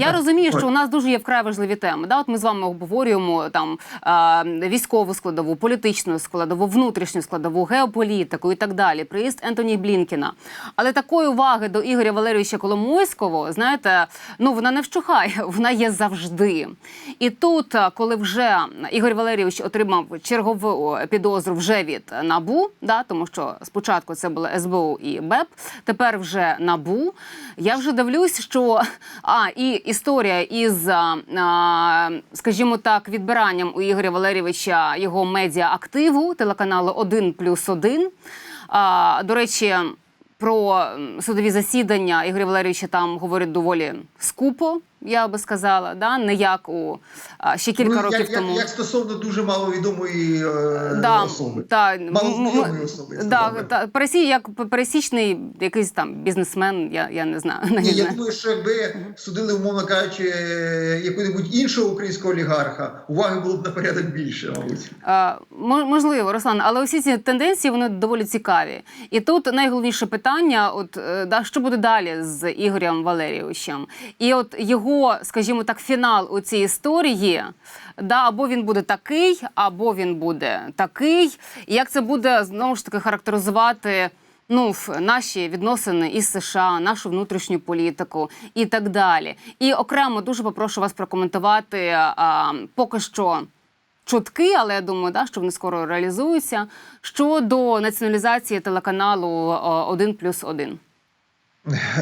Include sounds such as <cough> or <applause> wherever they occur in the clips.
Я розумію, що у нас дуже є вкрай важливі теми. Да, от ми з вами обговорюємо там військову складову, політичну складову, внутрішню складову, геополітику і так далі. Приїзд Ентоні Блінкіна. Але такої уваги до Ігоря Валерійовича Коломойського, знаєте, ну вона не вщухає, <laughs> вона є завжди. І тут, коли вже Ігор Валерійович отримав чергову підозру вже від набу, да, тому що спочатку це було СБУ і БЕП, тепер вже набу. Я вже дивлюсь, що а і історія із, а, а, скажімо так, відбиранням у Ігоря Валерійовича його медіа активу телеканалу 1 плюс 1. До речі, про судові засідання Ігоря Валерійовича там говорять доволі скупо, я би сказала, да? не як у а, ще кілька Ну, років як, тому. Як, як стосовно дуже маловідомої е, Да, особи. та, Малознайомої м- особи, я Да, та, пересі, як пересічний якийсь там бізнесмен, я, я не знаю. Ні, я думаю, що якби судили, умовно кажучи, е, якого-небудь іншого українського олігарха, уваги було б на порядок більше, мабуть. Е, мо- Можливо, Руслан, але усі ці тенденції вони доволі цікаві. І тут найголовніше питання: от е, да, що буде далі з Ігорем Валерійовичем? І от його, скажімо так, фінал у цій історії, да, або він буде такий, або він буде такий. І як це буде знову ж таки характеризувати? Ну, наші відносини із США, нашу внутрішню політику і так далі. І окремо дуже попрошу вас прокоментувати а, поки що чутки, але я думаю, да, що вони скоро реалізуються. Щодо націоналізації телеканалу «1 плюс 1».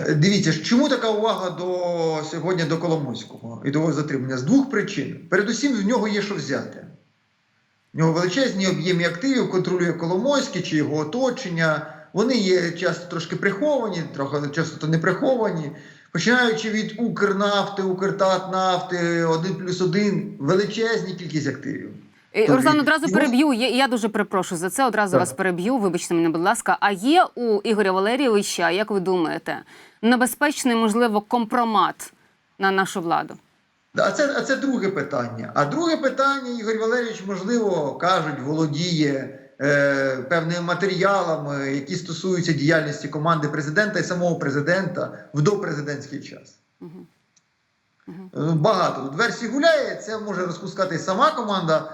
Дивіться, чому така увага до сьогодні до Коломойського і до його затримання? З двох причин. Передусім, в нього є що взяти. В нього величезні об'єми активів, контролює Коломойський чи його оточення. Вони є часто трошки приховані, трохи часто то не приховані. Починаючи від Укрнафти, Укртатнафти, 1 плюс 1, величезні кількість активів. Е, Руслан, одразу переб'ю. Я, я дуже перепрошую за це. Одразу Так. вас переб'ю. Вибачте мене, будь ласка. А є у Ігоря Валерійовича, як ви думаєте, небезпечний, можливо, компромат на нашу владу? А це, а це друге питання. А друге питання, Ігор Валерійович, можливо, кажуть, володіє е, певними матеріалами, які стосуються діяльності команди президента і самого президента в допрезидентський час. Е, Багато версій гуляє. Це може розпускати і сама команда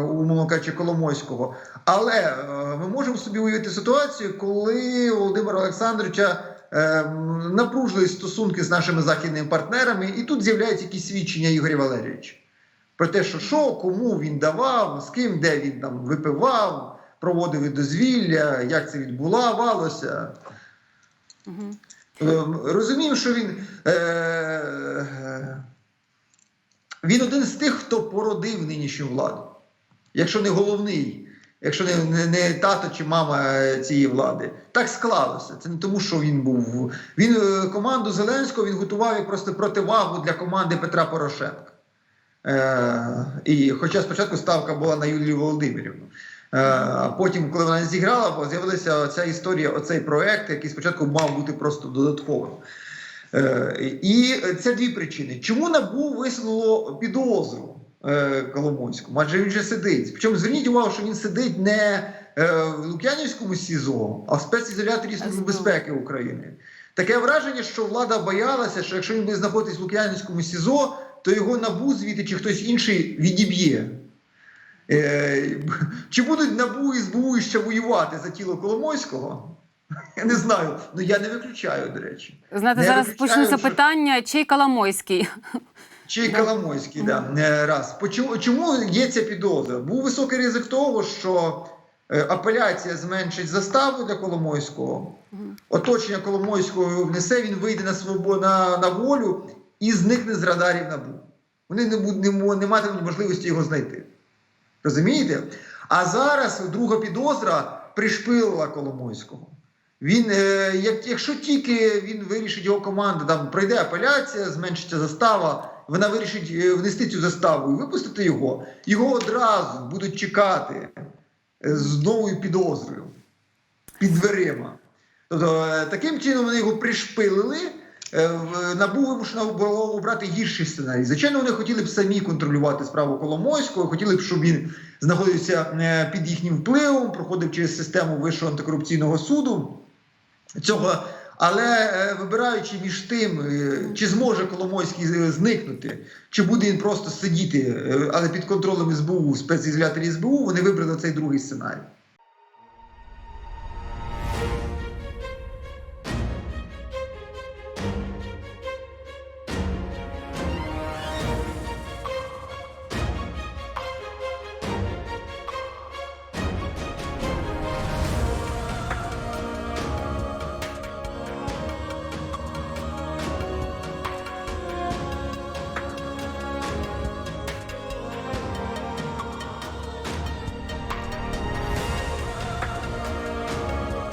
умовно кажучи, Коломойського. Але е, ми можемо собі уявити ситуацію, коли Володимира Олександровича е, м, напружили стосунки з нашими західними партнерами, і тут з'являються якісь свідчення Ігоря Валерійовича про те, що що, кому він давав, з ким, де він там випивав, проводив дозвілля, як це відбувалося. Угу. Ем, Розуміємо, що він, е, е, він один з тих, хто породив нинішню владу. Якщо не головний, якщо не, не, не тато чи мама е, цієї влади. Так склалося. Це не тому, що він був. Він е, команду Зеленського він готував як просто противагу для команди Петра Порошенка. Е, і хоча спочатку ставка була на Юлію Володимирівну. Е, А потім, коли вона зіграла, з'явилася ця історія, оцей проект, який спочатку мав бути просто додатковим. Е, І це дві причини. Чому НАБУ висунуло підозру е, Коломойському? Адже він же сидить. Причому зверніть увагу, що він сидить не е, в Лук'янівському СІЗО, а в спецізоляторі Служби безпеки України. Таке враження, що влада боялася, що якщо він буде знаходитись в Лук'янівському СІЗО, то його НАБУ звідти чи хтось інший відіб'є. Чи будуть НАБУ і СБУ ще воювати за тіло Коломойського? Я не знаю. Ну я не виключаю, до речі. Знаєте, Не зараз почнуться що- питання, чий Коломойський? Чи Коломойський, да. Е, раз. Почому, чому є ця підозра? Був високий ризик того, що е, апеляція зменшить заставу для Коломойського, оточення Коломойського його внесе, він вийде на свободу на, на волю і зникне з радарів НАБУ. Вони не, не, не матимуть можливості його знайти. Розумієте? А зараз друга підозра пришпилила Коломойського. Він, е, як, якщо тільки він вирішить його команда, там пройде апеляція, зменшиться застава, вона вирішить е, внести цю заставу і випустити його, його одразу будуть чекати е, з новою підозрою під дверима. Тобто, таким чином вони його пришпилили. е, НАБУ вимушено було обрати гірший сценарій. Звичайно, вони хотіли б самі контролювати справу Коломойського, хотіли б, щоб він знаходився під їхнім впливом, проходив через систему Вищого антикорупційного суду. Цього Але е, вибираючи між тим, е, чи зможе Коломойський е, зникнути, чи буде він просто сидіти, але під контролем СБУ, спецізолятор СБУ, вони вибрали цей другий сценарій.